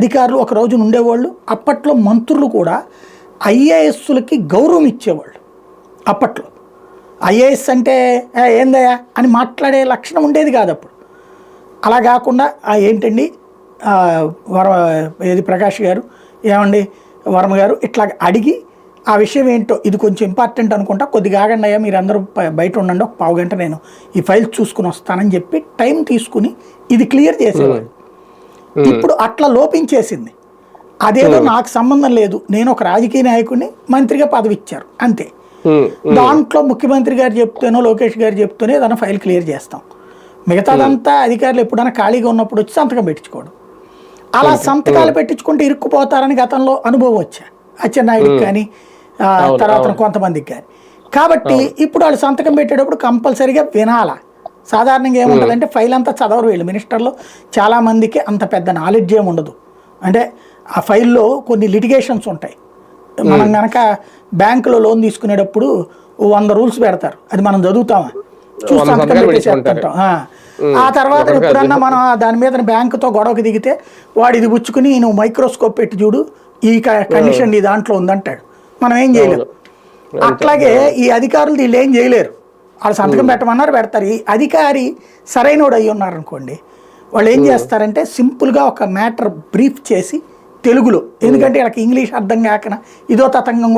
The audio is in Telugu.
అధికారులు ఒక రోజున ఉండేవాళ్ళు అప్పట్లో మంత్రులు కూడా ఐఏఎస్లకి గౌరవం ఇచ్చేవాళ్ళు. అప్పట్లో. ఐఏఎస్ అంటే ఏందయ్యా? అని మాట్లాడే లక్షణం ఉండేది కాదు అప్పుడు. అలా కాకుండా ఏంటండి? వర ఏది ప్రకాష్ గారు? ఏమండి? వర్మ గారు? ఇట్లా అడిగి ఆ విషయం ఏంటో ఇది కొంచెం ఇంపార్టెంట్ అనుకుంటా కొద్దిగా ఆగండి అయ్యా మీరు అందరూ బయట ఉండండి ఒక పావు గంట నేను ఈ ఫైల్ చూసుకుని వస్తానని చెప్పి టైం తీసుకుని ఇది క్లియర్ చేసేవాళ్ళు. ఇప్పుడు అట్లా లోపించేసింది. అదేదో నాకు సంబంధం లేదు. నేను ఒక రాజకీయ నాయకుడిని మంత్రిగా పదవి ఇచ్చారు అంతే దాంట్లో ముఖ్యమంత్రి గారు చెప్తేనో లోకేష్ గారు చెప్తేనే ఏదైనా ఫైల్ క్లియర్ చేస్తాం. మిగతాదంతా అధికారులు ఎప్పుడైనా ఖాళీగా ఉన్నప్పుడు వచ్చి సంతకం పెట్టించుకోవడం. అలా సంతకాలు పెట్టించుకుంటే ఇరుక్కుపోతారని గతంలో అనుభవం వచ్చా? అచ్చెన్నాయుడికి కానీ తర్వాత కొంతమందికి కానీ. కాబట్టి ఇప్పుడు వాళ్ళు సంతకం పెట్టేటప్పుడు కంపల్సరీగా వినాలా? సాధారణంగా ఏముంటుందంటే ఫైల్ అంతా చదవరు వీళ్ళు. మినిస్టర్లో చాలా మందికి అంత పెద్ద నాలెడ్జ్ ఏమి ఉండదు. అంటే ఆ ఫైల్లో కొన్ని లిటిగేషన్స్ ఉంటాయి. మనం గనక బ్యాంకులో లోన్ తీసుకునేటప్పుడు వంద రూల్స్ పెడతారు. అది మనం చదువుతామా? చూసి వంద సంతకం సంతకాలు పెట్టి చేస్తుంటాం. ఆ. తర్వాత ఎప్పుడన్నా మనం దాని మీద బ్యాంకుతో గొడవకి దిగితే వాడు ఇది పుచ్చుకుని నువ్వు మైక్రోస్కోప్ పెట్టి చూడు ఈ క- కండిషన్ నీ దాంట్లో ఉందంటాడు. మనం ఏం చేయలేము అట్లాగే ఈ అధికారులు వీళ్ళు ఏం చేయలేరు. వాళ్ళు సంతకం పెట్టమన్నారు పెడతారు. ఈ అధికారి సరైనోడు అయ్యి ఉన్నారు అనుకోండి వాళ్ళు ఏం చేస్తారంటే సింపుల్గా ఒక మ్యాటర్ బ్రీఫ్ చేసి తెలుగులో. ఎందుకంటే వీళ్ళకి ఇంగ్లీష్ అర్థం కాకన? ఇదో తతంగం